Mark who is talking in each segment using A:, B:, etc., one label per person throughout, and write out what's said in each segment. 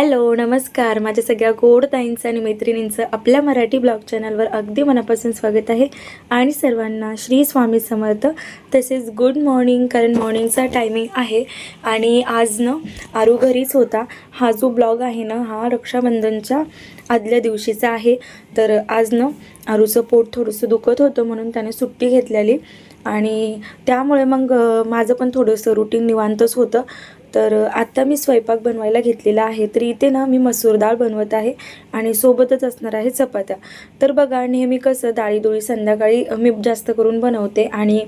A: Hello नमस्कार. माझ्या सगळ्या गोड ताईंचं आणि मैत्रिणींचं आपल्या मराठी ब्लॉग चॅनलवर अगदी मनापासून स्वागत आहे. आणि सर्वांना श्री स्वामी समर्थ तसेच गुड मॉर्निंग कारण मॉर्निंगचा टायमिंग आहे. आणि आज ना आरू घरीच होता. हा जो ब्लॉग आहे ना हा रक्षाबंधनच्या आदल्या दिवशीचा आहे. तर आज ना आरूचं पोट थोडंसं दुखत होतं म्हणून त्याने सुट्टी घेतलेली. आणि त्यामुळे मग माझं पण थोडंसं रुटीन निवांतच होतं. तर आत्ता मी स्वयंपाक बनवायला घेतलेला आहे. तर इथे ना मी मसूर डाळ बनवत आहे आणि सोबतच असणार आहे चपात्या. तर बघा नेहमी कसं डाळीदोळी संध्याकाळी मी जास्त करून बनवते आणि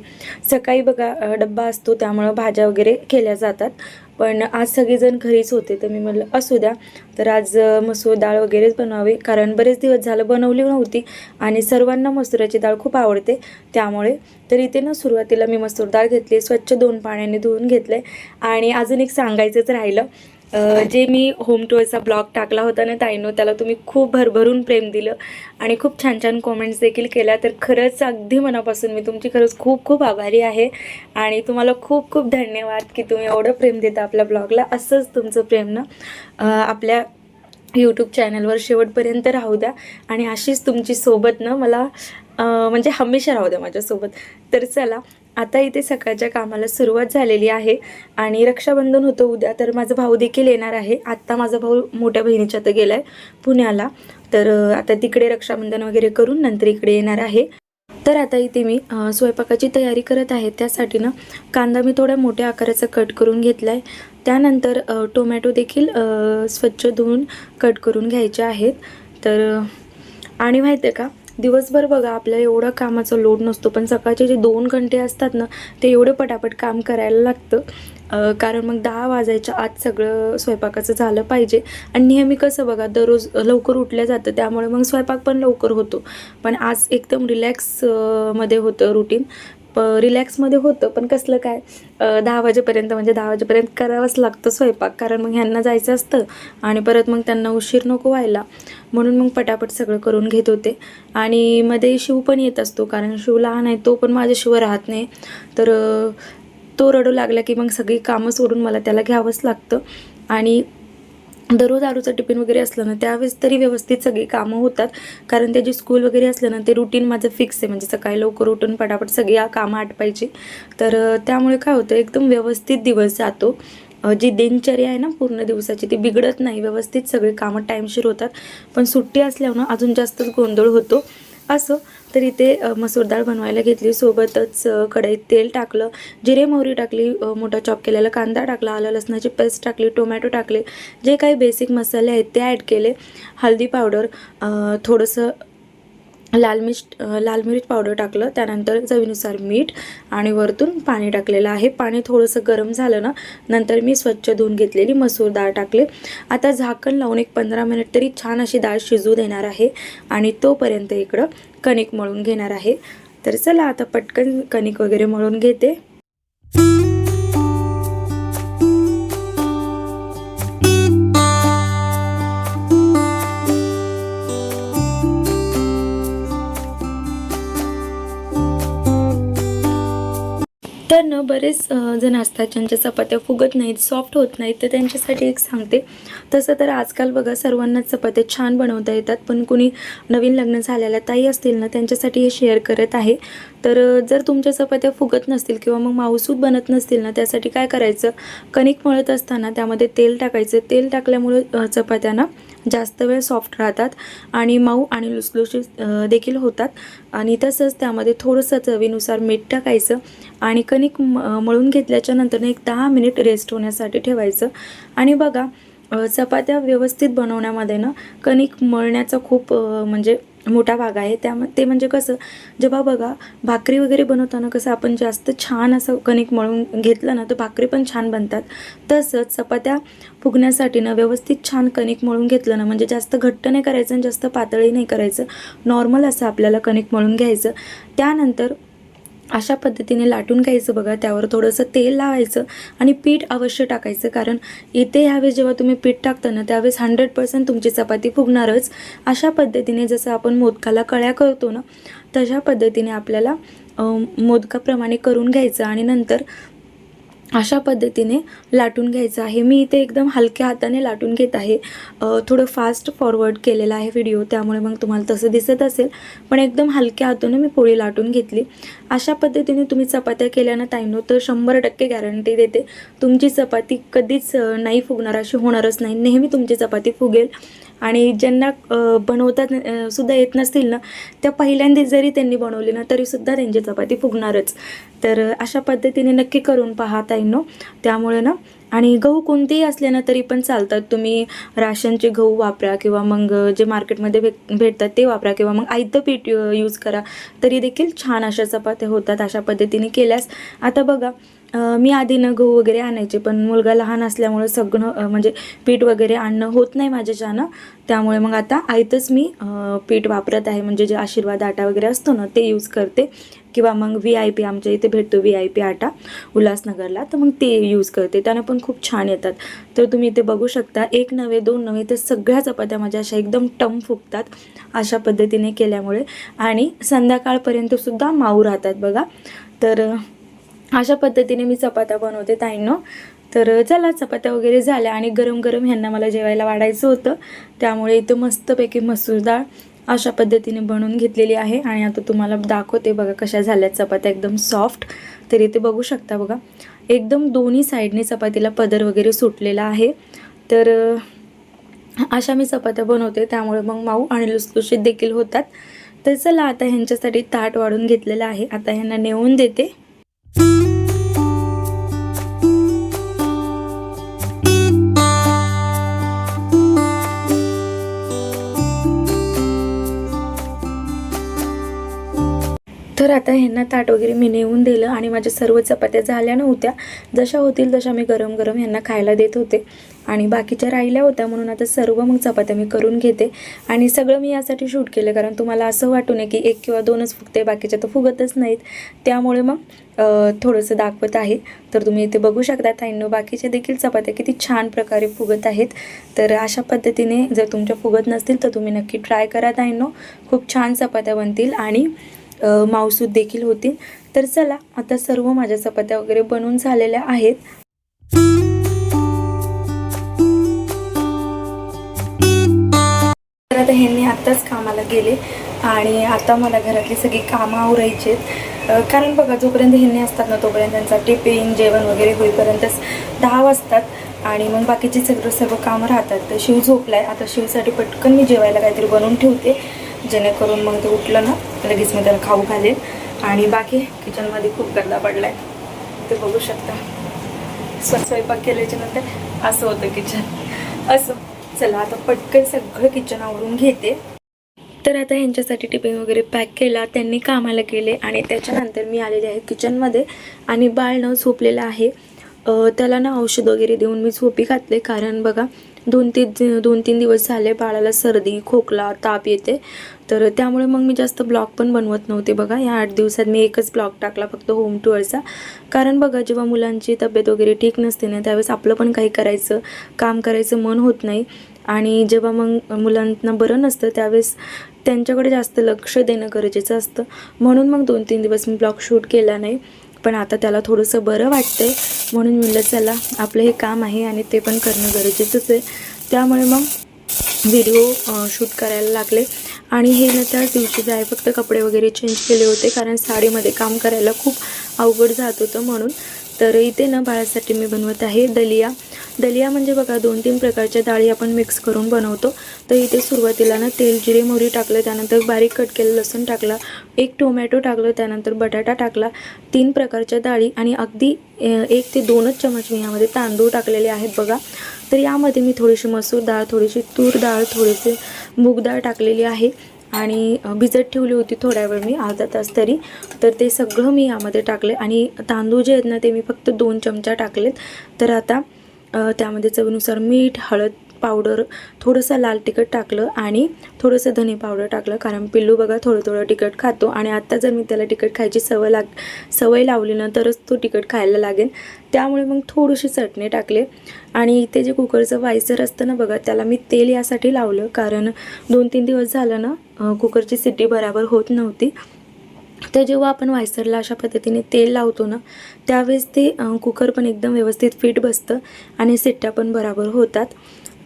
A: सकाळी बघा डब्बा असतो त्यामुळं भाज्या वगैरे केल्या जातात. पण आज सगळेजण घरीच होते तर मी म्हटलं असू द्या. तर आज मसूर डाळ वगैरेच बनवावे कारण बरेच दिवस झालं बनवली नव्हती आणि सर्वांना मसुराची डाळ खूप आवडते त्यामुळे तर इथे ना सुरुवातीला मी मसूर डाळ घेतली स्वच्छ दोन पाण्याने धुवून घेतले आणि अजून एक सांगायचंच राहिलं जे मी होम टूरचा ब्लॉग टाकला होता ना ताईनो त्याला तुम्ही खूप भरभरून प्रेम दिलं आणि खूप छान छान कॉमेंट्स देखील केल्या. तर खरंच अगदी मनापासून मी तुमची खरंच खूप खूप आभारी आहे आणि तुम्हाला खूप खूप धन्यवाद की तुम्ही एवढं प्रेम देता आपल्या ब्लॉगला असंच तुमचं प्रेम ना आपल्या यूट्यूब चॅनलवर शेवटपर्यंत राहू द्या. आणि अशीच तुमची सोबत ना मला म्हणजे हमेशा राहू द्या माझ्यासोबत. तर चला आता इथे सकाळच्या कामाला सुरुवात झालेली आहे. आणि रक्षाबंधन होतं उद्या तर माझा भाऊ देखील येणार आहे. आत्ता माझा भाऊ मोठ्या बहिणीच्या तर गेला आहे पुण्याला. तर आता तिकडे रक्षाबंधन वगैरे करून नंतर इकडे येणार आहे. तर आता इथे मी स्वयंपाकाची तयारी करत आहे. त्यासाठी ना कांदा मी थोड्या मोठ्या आकाराचा कट करून घेतला आहे त्यानंतर टोमॅटो देखील स्वच्छ धुवून कट करून घ्यायचे आहेत. तर आणि माहिती आहे का दिवसभर बघा आपल्याला एवढा कामाचा लोड नसतो पण सकाळचे जे दोन घंटे असतात ना ते एवढे पटापट काम करायला लागतं. कारण मग दहा वाजायच्या आत सगळं स्वयंपाकाचं झालं पाहिजे. आणि नेहमी कसं बघा दररोज लवकर उठल्या जातं त्यामुळे मग स्वयंपाक पण लवकर होतो. पण आज एकदम रिलॅक्समध्ये होतं रुटीन. प रिलॅक्समध्ये होतं पण कसलं काय दहा वाजेपर्यंत म्हणजे दहा वाजेपर्यंत करावंच लागतं स्वयंपाक कारण मग ह्यांना जायचं असतं आणि परत मग त्यांना उशीर नको व्हायला. म्हणून मग पटापट सगळं करून घेत होते. आणि मध्ये शिव पण येत असतो कारण शिव लहान आहे तो पण माझ्याशिवाय राहत नाही. तर तो रडू लागला की मग सगळी कामं सोडून मला त्याला घ्यावंच लागतं. आणि दररोज आरूचं टिफिन वगैरे असलं ना त्यावेळेस तरी व्यवस्थित सगळी कामं होतात. कारण त्याची स्कूल वगैरे असलं ना ते रुटीन माझं फिक्स आहे. म्हणजे सकाळी लवकर उठून पटापट सगळी कामं आटपायची. तर त्यामुळे काय होतं एकदम व्यवस्थित दिवस जातो. जी दिनचर्या आहे ना पूर्ण दिवसाची ती बिघडत नाही. व्यवस्थित सगळी कामं टाईमशीर होतात. पण सुट्टी असल्यानं अजून जास्तच गोंधळ होतो. असं. तर इथे मसूर डाळ बनवायला घेतली. सोबतच कढईत तेल टाकलं. जिरे मोहरी टाकली मोठा चॉप केलेला कांदा टाकला. आलं लसणाची पेस्ट टाकली टोमॅटो टाकले. जे काही बेसिक मसाले आहेत ते ॲड केले. हळदी पावडर थोडंसं लाल मिर्च लाल मिरच पावडर टाकलं त्यानंतर चवीनुसार मीठ आणि वरतून पाणी टाकलेलं आहे. पाणी थोडंसं गरम झालं ना नंतर मी स्वच्छ धुवून घेतलेली मसूर डाळ टाकले. आता झाकण लावून एक पंधरा मिनिट तरी छान अशी डाळ शिजू देणार आहे आणि तोपर्यंत इकडं कणिक मळून घेणार आहे. तर चला आता पटकन कणिक वगैरे मळून घेते. तर ना बरेच जण असतात ज्यांच्या चपात्या फुगत नाहीत सॉफ्ट होत नाहीत तर त्यांच्यासाठी एक सांगते. तसं तर आजकाल बघा सर्वांनाच चपात्या छान बनवता येतात पण कुणी नवीन लग्न झालेल्या ताई असतील ना त्यांच्यासाठी हे शेअर करत आहे. तर जर तुमच्या चपात्या फुगत नसतील किंवा मग माऊसूद बनत नसतील ना त्यासाठी काय करायचं? कणिक मळत असताना त्यामध्ये तेल टाकायचं. तेल टाकल्यामुळे चपात्यांना जास्त वेळ सॉफ्ट राहतात आणि मऊ आणि लुसलुशीत देखील होतात. आणि तसंच त्यामध्ये थोडंसं चवीनुसार मीठ टाकायचं आणि कणिक म- मळून घेतल्याच्या नंतर एक दहा मिनिट रेस्ट होण्यासाठी ठेवायचं. आणि बघा चपात्या व्यवस्थित बनवण्यामध्ये ना कणिक मळण्याचा खूप म्हणजे मोठा भाग आहे. त्या ते म्हणजे कसं जेव्हा बघा भाकरी वगैरे बनवताना कसं आपण जास्त छान असं कणिक मळून घेतलं ना तर भाकरी पण छान बनतात. तसंच चपात्या फुगण्यासाठी ना व्यवस्थित छान कणिक मळून घेतलं ना म्हणजे जास्त घट्ट नाही करायचं आणि जास्त पातळी नाही करायचं. नॉर्मल असं आपल्याला कणिक मळून घ्यायचं. त्यानंतर अशा पद्धतीने लाटून घ्यायचं बघा त्यावर थोडंसं तेल लावायचं आणि पीठ अवश्य टाकायचं. कारण इथे ह्यावेळेस जेव्हा तुम्ही पीठ टाकता ना त्यावेळेस हंड्रेड पर्सेंट तुमची चपाती फुगणारच. अशा पद्धतीने जसं आपण मोदकाला कळ्या करतो ना तशा पद्धतीने आपल्याला मोदकाप्रमाणे करून घ्यायचं. आणि नंतर अशा पद्धतीने लाटून घ्यायचं आहे. मी इथे एकदम हलक्या हाताने लाटून घेत आहे. थोडं फास्ट फॉरवर्ड केलेला आहे व्हिडिओ त्यामुळे मग तुम्हाला तसं दिसत असेल. पण एकदम हलक्या हाताने मी पोळी लाटून घेतली. अशा पद्धतीने तुम्ही चपात्या केल्यानं ताईनो तर शंभर टक्के गॅरंटी देते तुमची चपाती कधीच नाही फुगणार अशी होणारच नाही. नेहमी तुमची चपाती फुगेल. आणि ज्यांना बनवतात सुद्धा येत नसतील ना त्या पहिल्यांदा जरी त्यांनी बनवली ना तरीसुद्धा त्यांची चपाती फुगणारच. तर अशा पद्धतीने नक्की करून पहा ताईंनो. त्यामुळे ना आणि गहू कोणतेही असले ना तरी पण चालतात. तुम्ही राशनचे गहू वापरा किंवा मग जे मार्केटमध्ये भेट भेटतात ते वापरा किंवा मग आयतं पीठ यूज करा. तरी देखील छान अशा चपात्या होतात अशा पद्धतीने केल्यास. आता बघा मी आधी न गहू वगैरे आणायचे पण मुलगा लहान असल्यामुळे सगळं म्हणजे पीठ वगैरे आणणं होत नाही माझ्याच्यानं त्यामुळे मग आता आईतच मी पीठ वापरत आहे. म्हणजे जे आशीर्वाद आटा वगैरे असतो ना ते यूज करते. किंवा मग व्ही आय पी आमच्या इथे भेटतो व्ही आय पी आटा उल्हासनगरला तर मग ते यूज करते. त्यानं पण खूप छान येतात. तर तुम्ही इथे बघू शकता एक नव्हे दोन नव्हे तर सगळ्या चपात्या माझ्या अशा एकदम टम फुगतात अशा पद्धतीने केल्यामुळे. आणि संध्याकाळपर्यंत सुद्धा माऊ राहतात बघा. तर अशा पद्धतीने मी चपात्या बनवते ताईंनो. तर चला चपात्या वगैरे झाल्या आणि गरम गरम ह्यांना मला जेवायला वाढायचं होतं. त्यामुळे इथं मस्तपैकी मसूर डाळ अशा पद्धतीने बनवून घेतलेली आहे. आणि आता तुम्हाला दाखवते बघा कशा झाल्या चपात्या एकदम सॉफ्ट. तर इथे बघू शकता बघा. एकदम दोन्ही साईडने चपातीला पदर वगैरे सुटलेला आहे. तर अशा मी चपात्या बनवते. त्यामुळे मग माऊ आणि लुसलुशीत देखील होतात. तर चला आता ह्यांच्यासाठी ताट वाढून घेतलेलं आहे. आता ह्यांना नेऊन देते. तर आता ह्यांना ताट वगैरे मी नेऊन दिलं आणि माझ्या सर्व चपात्या झाल्या नव्हत्या. जशा होतील तशा मी गरम गरम ह्यांना खायला देत होते. आणि बाकीच्या राहिल्या होत्या म्हणून आता सर्व मग चपात्या मी करून घेते. आणि सगळं मी यासाठी शूट केलं कारण तुम्हाला असं वाटू नये की एक किंवा दोनच फुगते बाकीच्या तर फुगतच नाहीत. त्यामुळे मग थोडंसं दाखवत आहे. तर तुम्ही इथे बघू शकता ताईंनो बाकीच्या देखील चपात्या किती छान प्रकारे फुगत आहेत. तर अशा पद्धतीने जर तुमच्या फुगत नसतील तर तुम्ही नक्की ट्राय करा ताईंनो. खूप छान चपात्या बनतील आणि मावसूत देखील होतील तर चला आता सर्व माझ्या चपात्या वगैरे बनून झालेल्या आहेत. तर आता ह्यांनी आत्ताच कामाला गेले आणि आता मला घरातली सगळी कामं आवरायची आहेत कारण बघा जोपर्यंत ह्यांनी असतात ना तोपर्यंत त्यांचा टिफिन जेवण वगैरे होईपर्यंतच दहा वाजतात. आणि मग बाकीचे सगळं सर्व कामं राहतात. तर शिव झोपलाय. आता शिवसाठी पटकन मी जेवायला काहीतरी बनवून ठेवते. जेणेकरून मग ते उठलं ना लगेच मी त्याला खाऊ घालेन. आणि बाकी किचनमध्ये खूप गर्दा पडलाय. ते बघू शकता. स्व- स्वयंपाक केल्याच्यानंतर असं होतं किचन. असं. चला आता पटकन सगळं किचन आवरून घेते. तर आता यांच्यासाठी टिफिन वगैरे पॅक केला त्यांनी कामाला गेले आणि त्याच्यानंतर मी आलेले आहे किचनमध्ये आणि बाळ न झोपलेलं आहे. त्याला ना औषध वगैरे देऊन मी झोपी घातले कारण बघा दोन तीन दोन तीन दिवस झाले बाळाला सर्दी खोकला ताप येते. तर त्यामुळे मग मी जास्त ब्लॉग पण बनवत नव्हते बघा. या आठ दिवसात मी एकच ब्लॉग टाकला फक्त होम टूअरचा कारण बघा जेव्हा मुलांची तब्येत वगैरे ठीक नसते ना त्यावेळेस आपलं पण काही करायचं काम करायचं मन होत नाही. आणि जेव्हा मग मुलांना बरं नसतं त्यावेळेस त्यांच्याकडे जास्त लक्ष देणं गरजेचं असतं. म्हणून मग दोन तीन दिवस मी ब्लॉग शूट केला नाही. पण आता त्याला थोडंसं बरं वाटतंय. म्हणून म्हणलं चला आपलं हे काम आहे आणि ते पण करणं गरजेचंच आहे. त्यामुळे मग व्हिडिओ शूट करायला लागले. आणि हे ना त्याच दिवशी आहे फक्त कपडे वगैरे चेंज केले होते कारण साडीमध्ये काम करायला खूप अवघड जात होतं म्हणून. तर इथे ना बाळासाठी मी बनवत आहे दलिया. दलिया म्हणजे बघा दोन तीन प्रकारच्या डाळी आपण मिक्स करून बनवतो. तर इथे सुरुवातीला ना तेल जिरे मोहरी टाकलं त्यानंतर बारीक कट केलं लसूण टाकला एक टोमॅटो टाकलं त्यानंतर बटाटा टाकला तीन प्रकारच्या डाळी आणि अगदी एक ते दोनच चमच मी यामध्ये तांदूळ टाकलेले आहेत बघा. तर यामध्ये मी थोडीशी मसूर डाळ थोडीशी तूर डाळ थोडीशी मूग डाळ टाकलेली आहे. आणि भिजत ठेवली होती थोड्या वेळ मी अर्धा तास तरी. तर ते सगळं मी यामध्ये टाकले आणि तांदूळ जे आहेत ना ते मी फक्त दोन चमचा टाकलेत. तर आता त्यामध्ये चवीनुसार मीठ हळद पावडर थोडंसं लाल तिखट टाकलं आणि थोडंसं धने पावडर टाकलं. कारण पिल्लू बघा थोडं थोडं तिखट खातो आणि आत्ता जर मी त्याला तिखट खायची सवय लाग सवय लावली ना तरच तो तिखट खायला लागेल. त्यामुळे मग थोडीशी चटणी टाकले आणि इथे जे कुकरचं वायसर असतं ना बघा त्याला मी तेल यासाठी लावलं. कारण दोन तीन दिवस झालं ना कुकरची सिटी बराबर होत नव्हती. तर जेव्हा आपण वायसरला अशा पद्धतीने तेल लावतो ना त्यावेळेस ते कुकर पण एकदम व्यवस्थित फिट बसतं आणि सिट्ट्या पण बराबर होतात.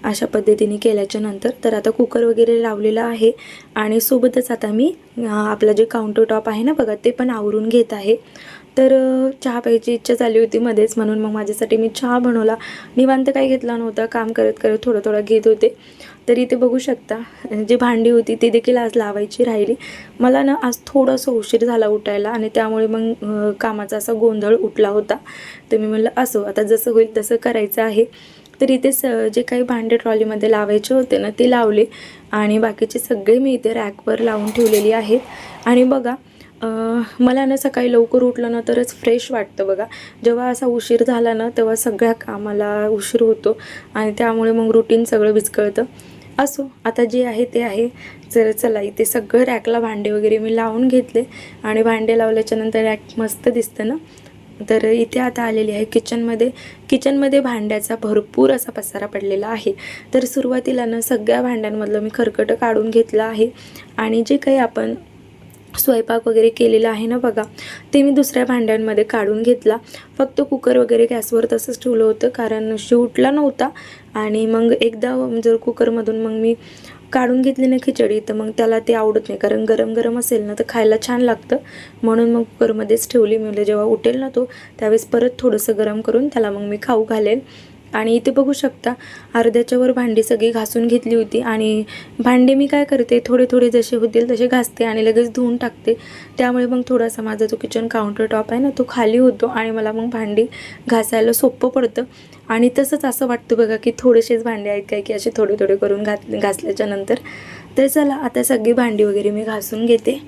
A: अशा पद्धतीने केल्याच्यानंतर तर आता कुकर वगैरे लावलेला आहे आणि सोबतच आता मी आपलं जे काउंटर टॉप आहे ना बघा ते पण आवरून घेत आहे. तर चहा प्यायची इच्छा झाली होती मध्येच म्हणून मग माझ्यासाठी मी चहा बनवला. निवांत काही घेतला नव्हता काम करत करत थोडं थोडं घेत होते. तर इथे बघू शकता जी भांडी होती ती देखील आज लावायची राहिली. मला ना आज थोडंसं उशीर झाला उठायला आणि त्यामुळे मग कामाचा असा गोंधळ उठला होता. तर मी म्हणलं असो आता जसं होईल तसं करायचं आहे. तर इथे स जे काही भांडे ट्रॉलीमध्ये लावायचे होते ना ते लावले. आणि बाकीचे सगळे मी इथे रॅकवर लावून ठेवलेली आहेत. आणि बघा मला ना सकाळी लवकर उठलं ना तरच फ्रेश वाटतं बघा. जेव्हा असा उशीर झाला ना तेव्हा सगळ्या कामाला उशीर होतो. आणि त्यामुळे मग रुटीन सगळं विस्कळतं. असो आता जे आहे ते आहे. जर चला इथे सगळं रॅकला भांडे वगैरे मी लावून घेतले. आणि भांडे लावल्याच्यानंतर रॅक मस्त दिसतं ना. तर इथे आता आलेली आहे किचनमध्ये. किचनमध्ये भांड्याचा भरपूर असा पसारा पडलेला आहे. तर सुरुवातीला ना सगळ्या भांड्यांमधलं मी खरकटं काढून घेतलं आहे. आणि जे काही आपण स्वयंपाक वगैरे केलेला आहे ना बघा ते मी दुसऱ्या भांड्यांमध्ये काढून घेतला. फक्त कुकर वगैरे गॅसवर तसंच ठेवलं होतं कारण शिव उठला नव्हता. आणि मग एकदा जर कुकरमधून मग मी काढून घेतली ना खिचडी तर मग त्याला ते आवडत नाही. कारण गरम गरम असेल ना तर खायला छान लागतं. म्हणून मग कुकरमध्येच ठेवली. मी म्हणजे जेव्हा उठेल ना तो त्यावेळेस परत थोडंसं गरम करून त्याला मग मी खाऊ घालेन. आणि इथे बघू शकता अर्ध्याच्या वर भांडी सगळी घासून घेतली होती आणि भांडे मी काय करते थोडे थोडे जसे होतील तसे घासते आणि लगेच धुवून टाकते. त्यामुळे मग थोडासा माझा जो किचन काउंटर टॉप आहे ना तो खाली होतो आणि मला मग भांडी घासायला सोपं पडतं. आणि तसंच असं वाटतं बघा की थोडेसेच भांडे आहेत काय की असे थोडे थोडे करून घात घासल्याच्या नंतर. तर चला आता सगळी भांडी वगैरे मी घासून घेते.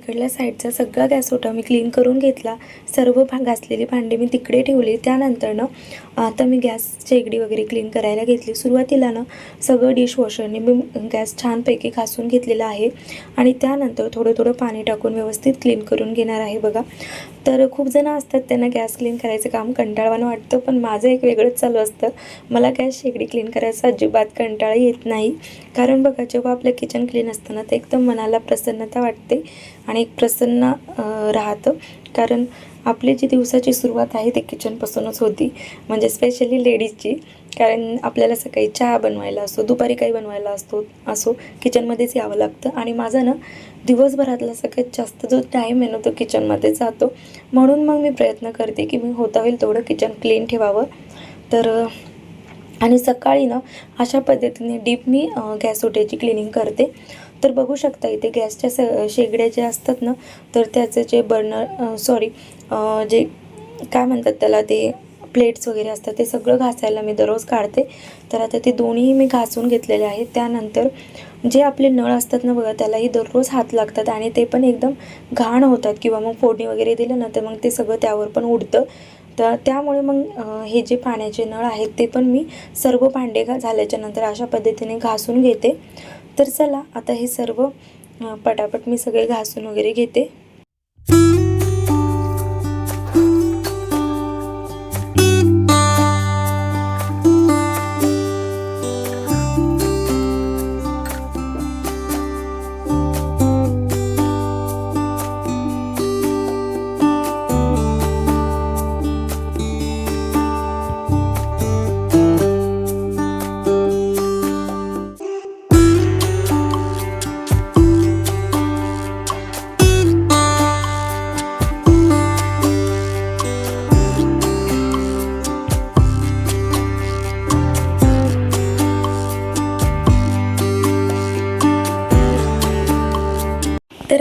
A: इकडल्या साईडचा सगळा गॅस ओटा मी क्लीन करून घेतला. सर्व भा घासलेली भांडी मी तिकडे ठेवली. त्यानंतरनं आता मी गॅस शेगडी वगैरे क्लीन करायला घेतली. सुरुवातीला ना सगळं डिशवॉशरने मी गॅस छानपैकी घासून घेतलेला आहे. आणि त्यानंतर थोडं थोडं पाणी टाकून व्यवस्थित क्लीन करून घेणार आहे बघा. तर खूप जण असतात त्यांना गॅस क्लीन करायचं काम कंटाळवानं वाटतं पण माझं एक वेगळंच चालू असतं. मला गॅस शेगडी क्लीन करायचा अजिबात कंटाळा येत नाही. कारण बघा जेव्हा आपलं किचन क्लीन असतं ना तर एकदम मनाला प्रसन्नता वाटते आणि एक प्रसन्न राहतं. कारण आपली जी दिवसाची सुरुवात आहे ते किचनपासूनच होती. म्हणजे स्पेशली लेडीजची कारण आपल्याला सकाळी चहा बनवायला असतो दुपारी काही बनवायला असतो असो किचनमध्येच यावं लागतं. आणि माझा ना दिवसभरातला सगळ्यात जास्त जो टाईम आहे ना तो किचनमध्ये जातो. म्हणून मग मी प्रयत्न करते की मी होता होईल तेवढं किचन क्लीन ठेवावं. तर आणि सकाळी ना अशा पद्धतीने डीप मी गॅस ओट्याची क्लिनिंग करते. तर बघू शकता इथे गॅसच्या स शेगड्या ज्या असतात ना तर त्याचं जे बर्नर सॉरी जे काय म्हणतात त्याला ते प्लेट्स वगैरे असतात ते सगळं घासायला मी दररोज काढते. तर आता ते दोन्हीही मी घासून घेतलेले आहेत. त्यानंतर जे आपले नळ असतात ना बघा त्यालाही दररोज हात लागतात आणि ते पण एकदम घाण होतात किंवा मग फोडणी वगैरे दिलं ना तर मग ते सगळं त्यावर पण उडतं. तर त्यामुळे मग हे जे पाण्याचे नळ आहेत ते पण मी सर्व भांडे घा झाल्याच्यानंतर अशा पद्धतीने घासून घेते. तर चला आता हे सर्व पटापट मी सगळे घासून वगैरे घेते.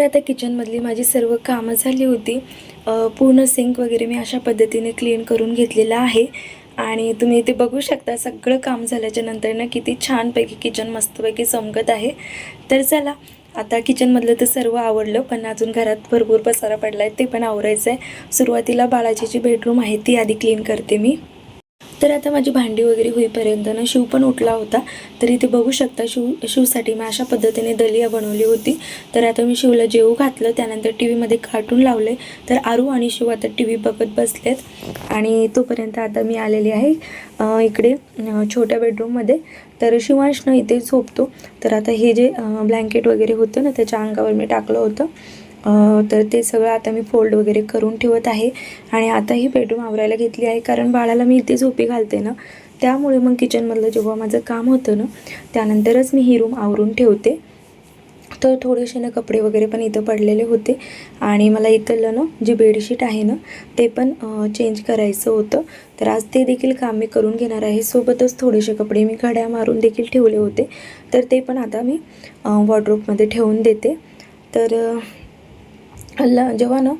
A: आता किचनमधली माझी सर्व कामं झाली होती. पूर्ण सिंक वगैरे मी अशा पद्धतीने क्लीन करून घेतलेलं आहे. आणि तुम्ही इथे बघू शकता सगळं काम झाल्याच्यानंतर ना किती छानपैकी किचन मस्तपैकी चमकत आहे. तर चला आता किचनमधलं तर सर्व आवडलं पण अजून घरात भरपूर पसारा पडला आहे ते पण आवरायचं आहे सुरुवातीला बाळाची जी बेडरूम आहे ती आधी क्लीन करते मी. तर आता माझी भांडी वगैरे होईपर्यंत ना शिव पण उठला होता. तर इथे बघू शकता शिव शिवसाठी मी अशा पद्धतीने दलिया बनवली होती. तर आता मी शिवला जेवू घातलं त्यानंतर टी व्हीमध्ये कार्टून लावले. तर आरू आणि शिव आता टी व्ही बघत बसलेत. आणि तोपर्यंत आता मी आलेली आहे इकडे छोट्या बेडरूममध्ये तर शिवांश ना इथे झोपतो. तर आता हे जे ब्लँकेट वगैरे होतं ना त्याच्या अंगावर मी टाकलं होतं. तर ते सगळं आता मी फोल्ड वगैरे करून ठेवत आहे. आणि आता ही बेडरूम आवरायला घेतली आहे कारण बाळाला मी इथे झोपी घालते ना. त्यामुळे मग किचनमधलं जेव्हा माझं काम होतं ना त्यानंतरच मी ही रूम आवरून ठेवते. तर थोडेसे ना कपडे वगैरे पण इथं पडलेले होते. आणि मला इथलं ना जी बेडशीट आहे ना ते पण चेंज करायचं होतं. तर आज ते देखील काम मी करून घेणार आहे. सोबतच थोडेसे कपडे मी घड्या मारून देखील ठेवले होते. तर ते पण आता मी वॉर्ड्रोपमध्ये ठेवून देते. तर ला जेव्हा ना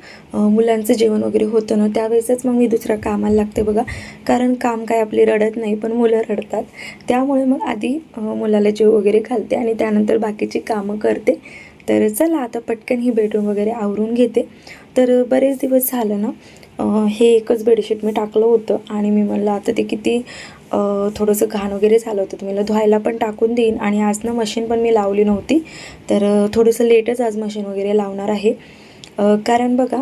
A: मुलांचं जेवण वगैरे होतं ना त्यावेळेसच मग मी दुसऱ्या कामाला लागते बघा. कारण काम काय आपली रडत नाही पण मुलं रडतात. त्यामुळे मग आधी मुलाला जेव वगैरे घालते आणि त्यानंतर बाकीची कामं करते. तर चला आता पटकन ही बेडरूम वगैरे आवरून घेते. तर बरेच दिवस झालं ना हे एकच बेडशीट मी टाकलं होतं आणि मी म्हणलं आता ते किती थोडंसं घाण वगैरे झालं होतं. तर मला धुवायला पण टाकून देईन. आणि आज ना मशीन पण मी लावली नव्हती. तर थोडंसं लेटच आज मशीन वगैरे लावणार आहे. कारण बघा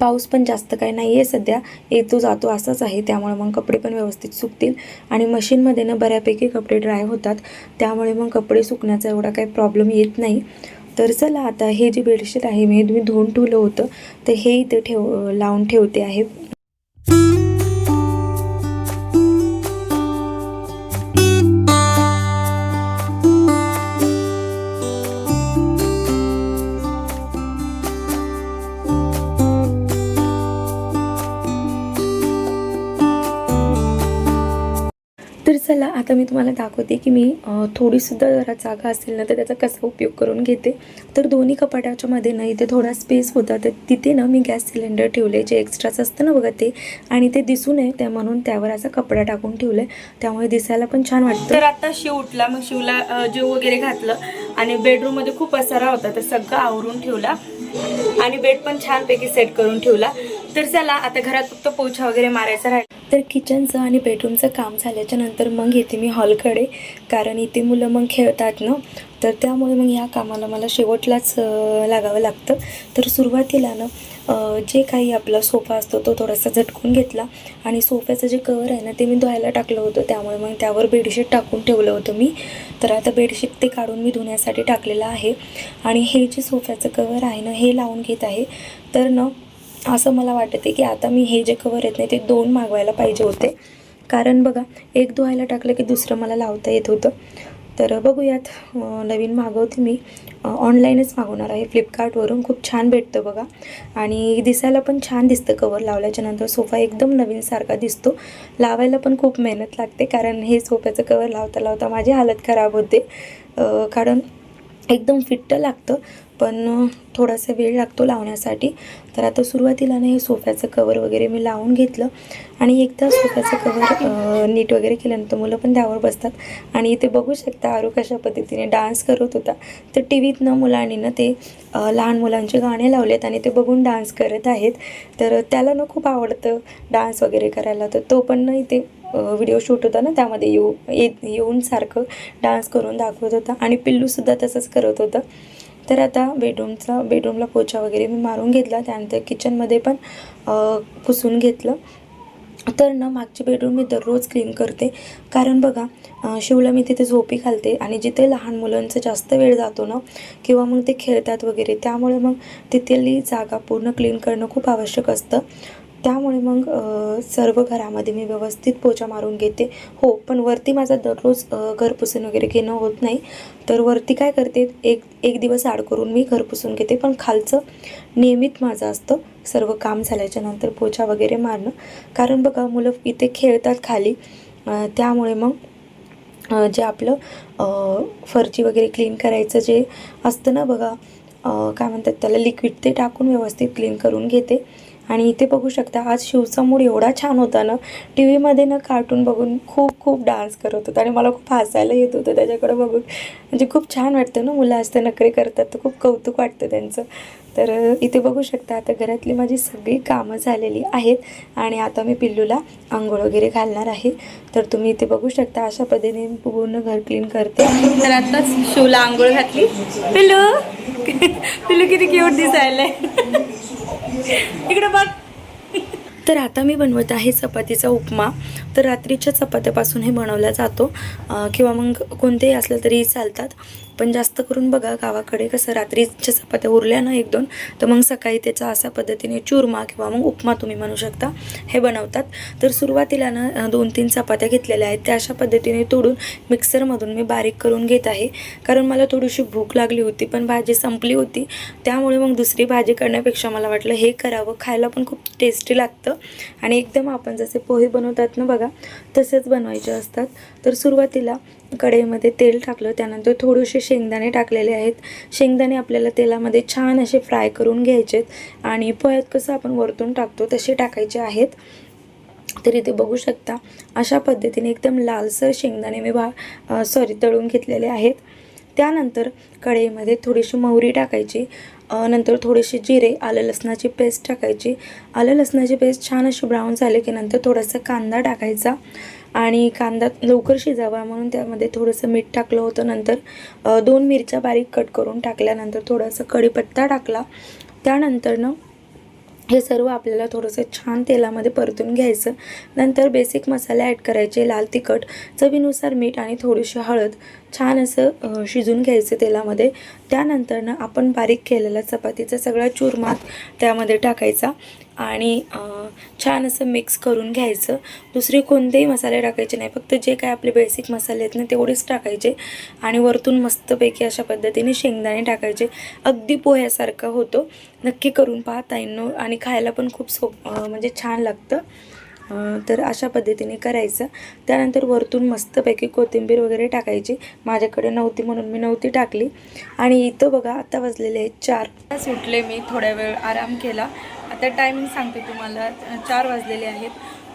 A: पाऊस पण जास्त काही नाही आहे सध्या. येतो जातो असाच आहे. त्यामुळे मग कपडे पण व्यवस्थित सुकतील. आणि मशीनमध्ये ना बऱ्यापैकी कपडे ड्राय होतात. त्यामुळे मग कपडे सुकण्याचा एवढा काही प्रॉब्लेम येत नाही. तर चला आता हे जे बेडशीट आहे मी तुम्ही धुवून ठेवलं होतं तर हे इथे ठेव लावून ठेवते आहे. आता मी तुम्हाला दाखवते की मी थोडीसुद्धा जरा जागा असेल ना तर त्याचा कसा उपयोग करून घेते. तर दोन्ही कपाटाच्या मध्ये ना इथे थोडा स्पेस होता तर तिथे ना मी गॅस सिलेंडर ठेवले जे एक्स्ट्राचं असतं ना बघा ते आणि ते दिसू नये त्या म्हणून त्यावर असा कपडा टाकून ठेवलाय. त्यामुळे दिसायला पण छान वाटतं.
B: तर आता शिव उठला मग शिवला जेव वगैरे घातलं आणि बेडरूममध्ये खूप पसारा होता तर सगळं आवरून ठेवला. आणि बेड पण छानपैकी सेट करून ठेवला. तर चला आता घरात फक्त पोछा वगैरे मारायचा राहील.
A: तर किचनचं आणि बेडरूमचं काम झाल्याच्यानंतर मग येते मी हॉलकडे. कारण इथे मुलं मग खेळतात ना. तर त्यामुळे मग ह्या कामाला मला शेवटलाच लागावं लागतं. तर सुरुवातीला ना जे काही आपला सोफा असतो तो थोडासा झटकून घेतला आणि सोफ्याचं जे कवर आहे ना ते मी धुवायला टाकलं होतं. त्यामुळे मग त्यावर बेडशीट टाकून ठेवलं होतं मी. तर आता बेडशीट ते काढून मी धुण्यासाठी टाकलेलं आहे. आणि हे जे सोफ्याचं कवर आहे ना हे लावून घेत आहे. तर ना असं मला वाटते की आता मी हे जे कवर येत नाही ते दोन मागवायला पाहिजे होते. कारण बघा एक धुवायला टाकलं की दुसरं मला लावता येत होतं. तर बघूयात नवीन मागवते मी. ऑनलाईनच मागवणार आहे. फ्लिपकार्टवरून खूप छान भेटतं बघा. आणि दिसायला पण छान दिसतं कवर लावल्याच्या नंतर. सोफा एकदम नवीनसारखा दिसतो. लावायला पण खूप मेहनत लागते कारण हे सोफ्याचं कवर लावता लावता माझी हालत खराब होते. कारण एकदम फिट्ट लागतं. पण थोडासा वेळ लागतो लावण्यासाठी. तर आता सुरुवातीला ना हे सोफ्याचं कवर वगैरे मी लावून घेतलं. आणि एकदा सोफ्याचं कवर नीट वगैरे केल्यानंतर मुलं पण त्यावर बसतात. आणि इथे बघू शकता आरू कशा पद्धतीने डान्स करत होता. तर टी व्हीतनं मुलांनी ना ते लहान मुलांचे गाणे लावलेत आणि ते बघून डान्स करत आहेत. तर त्याला ना खूप आवडतं डान्स वगैरे करायला. तर तो पण ना इथे व्हिडिओ शूट होता ना त्यामध्ये येऊ येऊन सारखं डान्स करून दाखवत होता. आणि पिल्लूसुद्धा तसंच करत होतं. तर आता बेडरूमचा बेडरूमला पोछा वगैरे मी मारून घेतला. त्यानंतर किचनमध्ये पण पुसून घेतलं. तर ना मागची बेडरूम मी दररोज क्लीन करते. कारण बघा शिवला मी तिथे झोपी घालते आणि जिथे लहान मुलांचा जास्त वेळ जातो ना किंवा मग ते खेळतात वगैरे त्यामुळे मग तिथली जागा पूर्ण क्लीन करणं खूप आवश्यक असतं. त्यामुळे मग सर्व घरामध्ये मी व्यवस्थित पोछा मारून घेते. हो पण वरती माझा दररोज घर पुसून वगैरे घेणं होत नाही. तर वरती काय करते एक एक दिवस आड करून मी घर पुसून घेते. पण खालचं नियमित माझं असतं सर्व काम झाल्याच्यानंतर पोछा वगैरे मारणं. कारण बघा मुलं इथे खेळतात खाली. त्यामुळे मग जे आपलं फरची वगैरे क्लीन करायचं जे असतं ना बघा काय म्हणतात त्याला लिक्विड ते टाकून व्यवस्थित क्लीन करून घेते. आणि इथे बघू शकता आज शिवचा मूड एवढा छान होता ना टी व्हीमध्ये ना कार्टून बघून खूप खूप डान्स करत होता आणि मला खूप हसायला येत होतं त्याच्याकडे बघून. म्हणजे खूप छान वाटतं ना मुलं असते नखरे करतात तर खूप कौतुक वाटतं त्यांचं. तर इथे बघू शकता आता घरातली माझी सगळी कामं झालेली आहेत आणि आता मी पिल्लूला आंघोळ वगैरे घालणार आहे. तर तुम्ही इथे बघू शकता अशा पद्धतीने मी पूर्ण घर क्लीन करते.
B: तर आताच शिवला आंघोळ घातली. पिल्लू! पिल्लू किती क्यूट दिसायला इकडे बघ.
A: तर आता मी बनवत आहे चपातीचा उपमा. तर रात्रीच्या चपात्यापासून हे बनवला जातो. किंवा मग कोणतेही असलं तरी चालतात. पण जास्त करून बघा गावाकडे कसं रात्रीच्या चपात्या उरल्या ना एक दोन तर मग सकाळी त्याचा असा पद्धतीने चुरमा किंवा मग उपमा तुम्ही म्हणू शकता हे बनवतात. तर सुरुवातीला ना दोन तीन चपात्या घेतलेल्या आहेत. त्या अशा पद्धतीने तोडून मिक्सरमधून मी बारीक करून घेत आहे. कारण मला थोडीशी भूक लागली होती पण भाजी संपली होती. त्यामुळे मग दुसरी भाजी करण्यापेक्षा मला वाटलं हे करावं. खायला पण खूप टेस्टी लागतं. आणि एकदम आपण जसे पोहे बनवतात ना बघा तसेच बनवायचे असतात. तर सुरुवातीला कढईमध्ये तेल टाकलं त्यानंतर थोडेसे शेंगदाणे टाकलेले आहेत. शेंगदाणे आपल्याला तेलामध्ये छान असे फ्राय करून घ्यायचेत आणि पोह्यात कसं आपण वरतून टाकतो तसे टाकायचे आहेत. तर इथे बघू शकता अशा पद्धतीने एकदम लालसर शेंगदाणे मी भा सॉरी तळून घेतलेले आहेत. त्यानंतर कढईमध्ये थोडीशी मोहरी टाकायची नंतर थोडेसे जिरे आलं लसणाची पेस्ट टाकायची. आलं लसणाची पेस्ट छान अशी ब्राऊन झाली की नंतर थोडासा कांदा टाकायचा. आणि कांदा लवकर शिजावा म्हणून त्यामध्ये थोडंसं मीठ टाकलं होतं. नंतर दोन मिरच्या बारीक कट करून टाकल्यानंतर थोडासा कढीपत्ता टाकला. त्यानंतरनं हे सर्व आपल्याला थोडंसं छान तेलामध्ये परतून घ्यायचं. नंतर बेसिक मसाले ॲड करायचे लाल तिखट चवीनुसार मीठ आणि थोडीशी हळद. छान असं शिजून घ्यायचं तेलामध्ये. त्यानंतर ना आपण बारीक केलेला चपातीचा सगळा चुरमात त्यामध्ये टाकायचा आणि छान असं मिक्स करून घ्यायचं. दुसरे कोणतेही मसाले टाकायचे नाही. फक्त जे काय आपले बेसिक मसाले आहेत ना तेवढेच टाकायचे आणि वरतून मस्तपैकी अशा पद्धतीने शेंगदाणे टाकायचे. अगदी पोह्यासारखं होतो. नक्की करून पाहता ताईंनो. आणि खायला पण खूप सोप म्हणजे छान लागतं. तर अशा पद्धतीने करायचं. त्यानंतर वरतून मस्तपैकी कोथिंबीर वगैरे टाकायची. माझ्याकडे नव्हती म्हणून मी नव्हती टाकली. आणि इथं बघा आता वाजलेले आहेत चार.
B: सुटले मी थोड्या वेळ आराम केला. आता टायमिंग सांगते तुम्हाला. चार वाजलेले आहेत.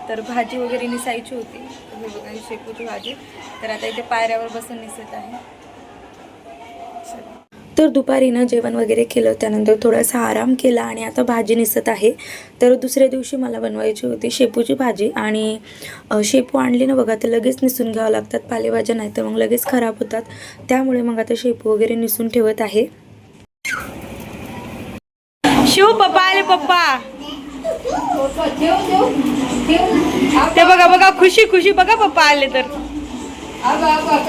B: तर भाजी वगैरे निसायची होती. हे बघा शेपूची भाजी. तर आता इथे पायऱ्यावर बसून निसत आहे.
A: तर दुपारी ना जेवण वगैरे केलं त्यानंतर थोडासा आराम केला आणि आता भाजी निसत आहे. तर दुसऱ्या दिवशी मला बनवायची होती शेपूची भाजी आणि शेपू आणली ना बघा तर लगेच निसून घ्यावं लागतात पालेभाज्या नाही तर मग लगेच खराब होतात. त्यामुळे मग आता शेपू वगैरे निसून ठेवत आहे.
B: शिव पप्पा आले पप्पा. ते बघा बघा खुशी खुशी बघा पप्पा आले तर.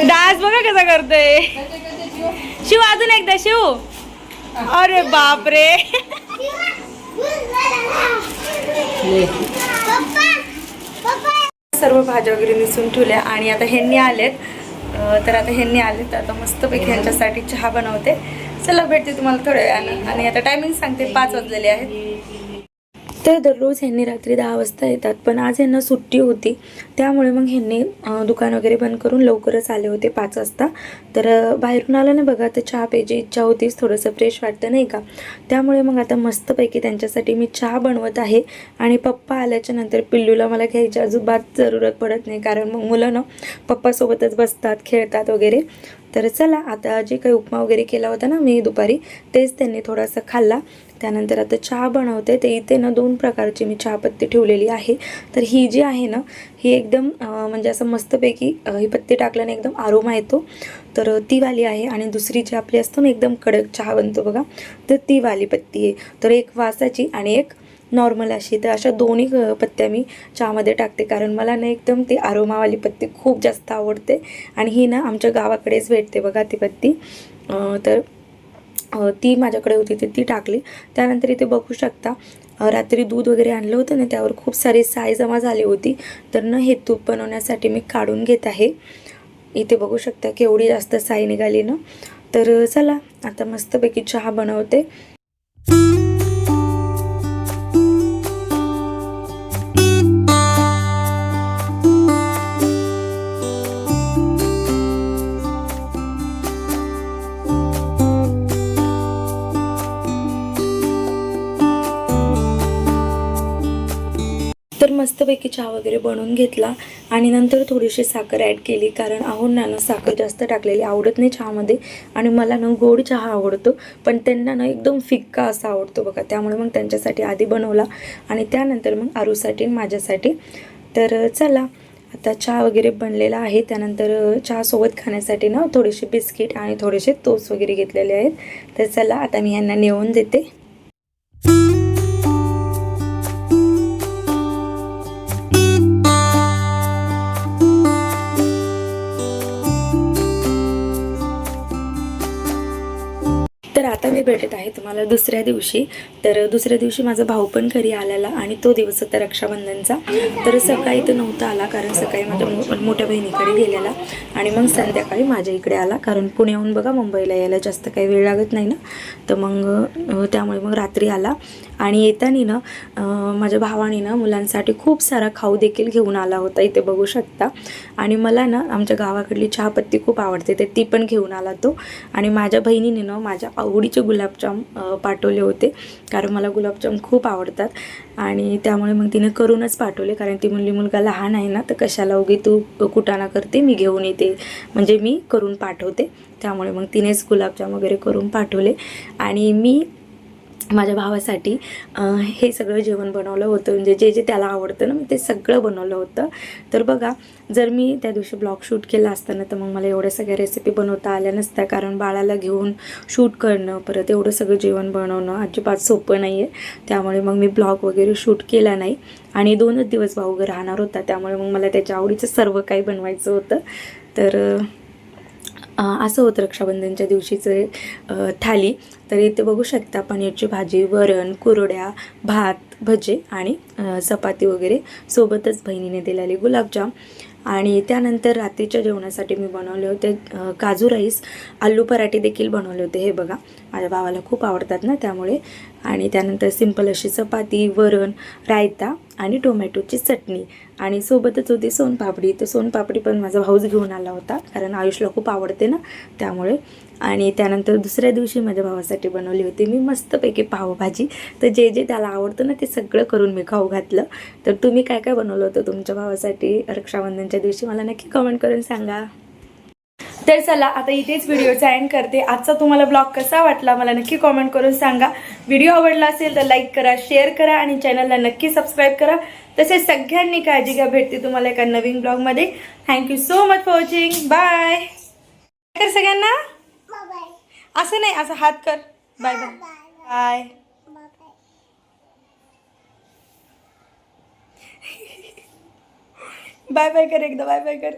B: डान्स बघा कसा करतोय. शिव अजून एकदा शिव. अरे बापरे. सर्व भाज्या वगैरे निसून ठेवल्या आणि आता ह्यांनी आलेत. तर आता ह्यांनी आलेत. आता मस्तपैकी ह्यांच्यासाठी चहा बनवते. चला भेटते तुम्हाला थोड्या वेळानं. आणि आता टायमिंग सांगते पाच वाजलेले आहेत.
A: तर दररोज ह्यांनी रात्री दहा वाजता येतात. पण आज ह्यांना सुट्टी होती. त्यामुळे मग ह्यांनी दुकान वगैरे बंद करून लवकरच आले होते पाच वाजता. तर बाहेरून आलं ना बघा तर चहा प्यायची इच्छा होतीच. थोडंसं फ्रेश वाटतं नाही का? त्यामुळे मग आता मस्तपैकी त्यांच्यासाठी मी चहा बनवत आहे. आणि पप्पा आल्याच्यानंतर पिल्लूला मला घ्यायची अजिबात जरूरत पडत नाही. कारण मग मुलं ना पप्पासोबतच बसतात खेळतात वगैरे. तर चला आता जे काही उपमा वगैरे केला होता ना मी दुपारी तेच त्यांनी थोडासा खाल्ला. त्यानंतर आता चहा बनवते. ते इथे ना दोन प्रकारची मी चहापत्ती ठेवलेली आहे. तर ही जी आहे ना ही एकदम म्हणजे असं मस्तपैकी ही पत्ती टाकल्याने एकदम आरोमा येतो. तर ती वाली आहे आणि दुसरी जी आपली असतो ना एकदम कडक चहा बनतो बघा तर ती वाली पत्ती आहे. तर एक वासाची आणि एक नॉर्मल अशी. तर अशा दोन्ही पत्त्या मी चहामध्ये टाकते. कारण मला ना एकदम ती आरोमावाली पत्ती खूप जास्त आवडते. आणि ही ना आमच्या गावाकडेच भेटते बघा ती पत्ती. तर ती माझ्याकडे होती ते ती टाकली. त्यानंतर इथे बघू शकता रात्री दूध वगैरे आणलं होतं ना त्यावर खूप सारी साय जमा झाली होती. तर न हे तूप बनवण्यासाठी मी काढून घेत आहे. इथे बघू शकता केवढी जास्त साय निघाली ना. तर चला आता मस्तपैकी चहा बनवते. मस्तपैकी चहा वगैरे बनवून घेतला आणि नंतर थोडीशी साखर ॲड केली कारण आहोंना ना साखर जास्त टाकलेली आवडत नाही चहामध्ये आणि मला ना गोड चहा आवडतो पण त्यांना ना एकदम फिक्का असा आवडतो बघा. त्यामुळे मग त्यांच्यासाठी आधी बनवला आणि त्यानंतर मग आरूसाठी आणि माझ्यासाठी. तर चला आता चहा वगैरे बनलेला आहे. त्यानंतर चहासोबत खाण्यासाठी ना थोडेसे बिस्किट आणि थोडेसे तोस वगैरे घेतलेले आहेत. तर चला आता मी यांना नेऊन देते. तर मी भेटत आहे तुम्हाला दुसऱ्या दिवशी. तर दुसऱ्या दिवशी माझा भाऊ पण घरी आलेला आणि तो दिवस होता रक्षाबंधनचा. तर सकाळी तर नव्हता आला कारण सकाळी माझ्या मो मोठ्या बहिणीकडे गेलेला आणि मग संध्याकाळी माझ्या इकडे आला. कारण पुण्याहून बघा मुंबईला यायला जास्त काही वेळ लागत नाही ना. तर मग त्यामुळे मग रात्री आला. आणि येताना ना माझ्या भावाने ना मुलांसाठी खूप सारा खाऊ देखील घेऊन आला होता इथे बघू शकता. आणि मला ना आमच्या गावाकडली चहापत्ती खूप आवडते तर ती पण घेऊन आला तो. आणि माझ्या बहिणीने ना माझ्या आवडीचे गुलाबजाम पाठवले होते कारण मला गुलाबजाम खूप आवडतात. आणि त्यामुळे मग तिने करूनच पाठवले कारण ती म्हणली मुलगा लहान आहे ना तर कशाला उगी तू कुटाणा करते मी घेऊन येते. म्हणजे मी करून पाठवते. त्यामुळे मग तिनेच गुलाबजाम वगैरे करून पाठवले. आणि मी माझ्या भावासाठी हे सगळं जेवण बनवलं होतं. म्हणजे जे जे त्याला आवडतं ना मी ते सगळं बनवलं होतं. तर बघा जर मी त्या दिवशी ब्लॉग शूट केला असताना तर मग मला एवढ्या सगळ्या रेसिपी बनवता आल्या नसत्या. कारण बाळाला घेऊन शूट करणं परत एवढं सगळं जेवण बनवणं अजिबात सोपं नाही आहे त्यामुळे मग मी ब्लॉग वगैरे शूट केला नाही. आणि दोनच दिवस भाऊ राहणार होता. त्यामुळे मग मला त्याच्या आवडीचं सर्व काही बनवायचं होतं. तर असं होतं रक्षाबंधनच्या दिवशीचं थाली. तर इथे बघू शकता पनीरची भाजी वरण कुरड्या भात भजे आणि चपाती वगैरे. सोबतच बहिणीने दिलेले गुलाबजाम. आणि त्यानंतर रात्रीच्या जेवणासाठी मी बनवले होते काजू राईस. आलू पराठे देखील बनवले होते हे बघा. माझ्या भावाला खूप आवडतात ना त्यामुळे आणि त्यानंतर सिंपल अशी चपाती वरण रायता आणि टोमॅटोची चटणी. आणि सोबतच होती सोनपापडी. तर सोनपापडी पण माझा भाऊच घेऊन आला होता कारण आयुषला खूप आवडते ना त्यामुळे. आणि त्यानंतर दुसऱ्या दिवशी माझ्या भावासाठी बनवली होती मी मस्तपैकी पावभाजी. तर जे जे त्याला आवडतं ना ते सगळं करून मी खाऊ घातलं. तर तुम्ही काय काय बनवलं होतं तुमच्या भावासाठी? रक्षाबंधनच्या दिवशी मला नक्की कमेंट करून सांगा.
B: तर चला आता इथेच व्हिडिओचा एंड करते. आजचा तुम्हाला ब्लॉग कसा वाटला मला नक्की कॉमेंट करून सांगा. व्हिडिओ आवडला असेल तर लाईक करा शेअर करा आणि चॅनलला नक्की सबस्क्राईब करा. तसेच सगळ्यांनी काळजी घ्या भेटते तुम्हाला एका नवीन ब्लॉगमध्ये thank you so much for watching bye कर सगळ्यांना? असं नाही असं हात कर. Bye bye bye bye bye कर एकदा बाय बाय कर.